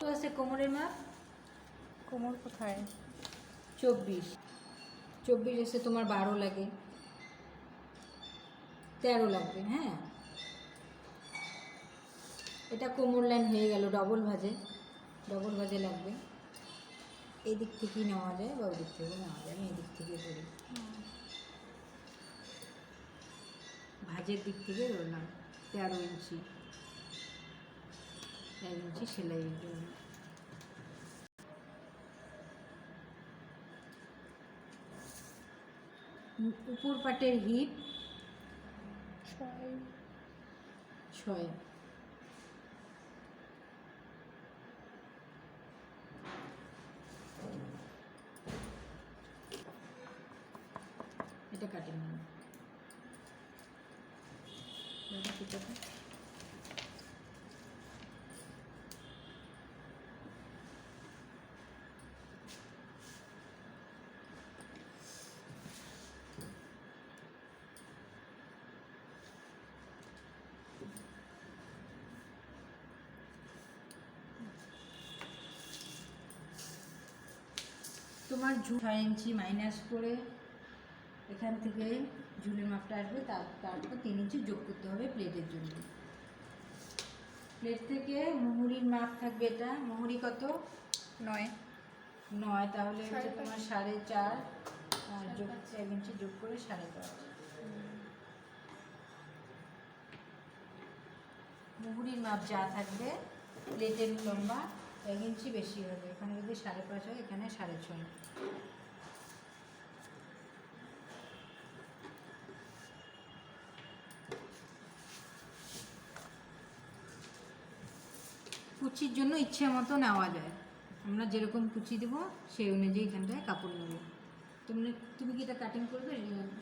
তো আছে কোমরের মাপ? কোমর কোথায়? চব্বিশ। চব্বিশ এসে তোমার বারো লাগে। তেরো লাগবে হ্যাঁ? এটা কোমর লাইন হয়ে গেল ডবল ভাজে। ডবল ভাজে লাগবে। এই দিক থেকেই নেওয়া যায় বা ওই দিক থেকেও নেওয়া যায় আমি এই দিক থেকে ধরি ভাজের দিক থেকে ধরলাম তেরো ইঞ্চি। সেলাইয়ের জন্য উপর পাটের হিপ ছয় ছয়। এটা কাটিং। তোমার ঝু ছয় ইঞ্চি মাইনাস করে এখান থেকে ঝুলের মাপটা আসবে তার তারপর তিন ইঞ্চি যোগ করতে হবে প্লেটের জন্য। প্লেট থেকে মুহুরির মাপ থাকবে এটা। মুহুরি কত? নয়। নয় তাহলে হচ্ছে তোমার সাড়ে চার আর যোগ এক ইঞ্চি যোগ করে সাড়ে পাঁচ। মুহুরির মাপ যা থাকবে প্লেটের লম্বা এক ইঞ্চি বেশি হবে এখানে যদি সাড়ে পাঁচ হয় এখানে সাড়ে ছয়। কুচির জন্য ইচ্ছে মতো নেওয়া যায়। আমরা যেরকম কুচি দেবো সেই অনুযায়ী এখানটায় কাপড় নেব। তুমি তুমি কি এটা কাটিং করবে?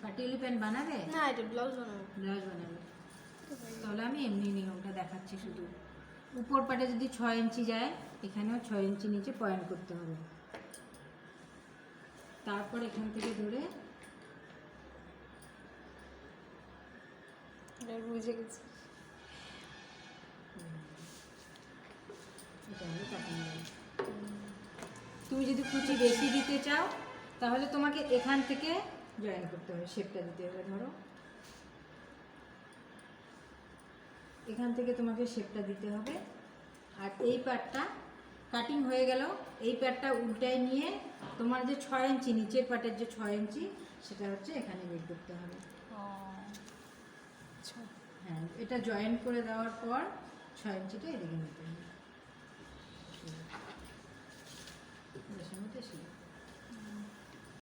পাটিয়ালি প্যান্ট বানাবে? না এটা ব্লাউজ বানাবো। ব্লাউজ বানাবে। তাহলে আমি এমনি নিয়মটা দেখাচ্ছি শুধু। উপর পাটে যদি ছয় ইঞ্চি যায় এখানেও ছয় ইঞ্চি নিচে পয়েন্ট করতে হবে। তারপর এখান থেকে ধরে বুঝে গেছি। তুমি যদি কুচি বেশি দিতে চাও তাহলে তোমাকে এখান থেকে জয়েন করতে হবে শেপটা দিতে হবে ধরো। এখান থেকে তোমাকে শেপটা দিতে হবে। আর এই পাটটা কাটিং হয়ে গেল। এই পাটটা উল্টায় নিয়ে তোমার যে ছয় ইঞ্চি নিচের পাটের যে ছয় ইঞ্চি সেটা হচ্ছে এখানে বের করতে হবে। আচ্ছা। হ্যাঁ এটা জয়েন করে দেওয়ার পর ছয় ইঞ্চিটা এদিকে নিতে হবে।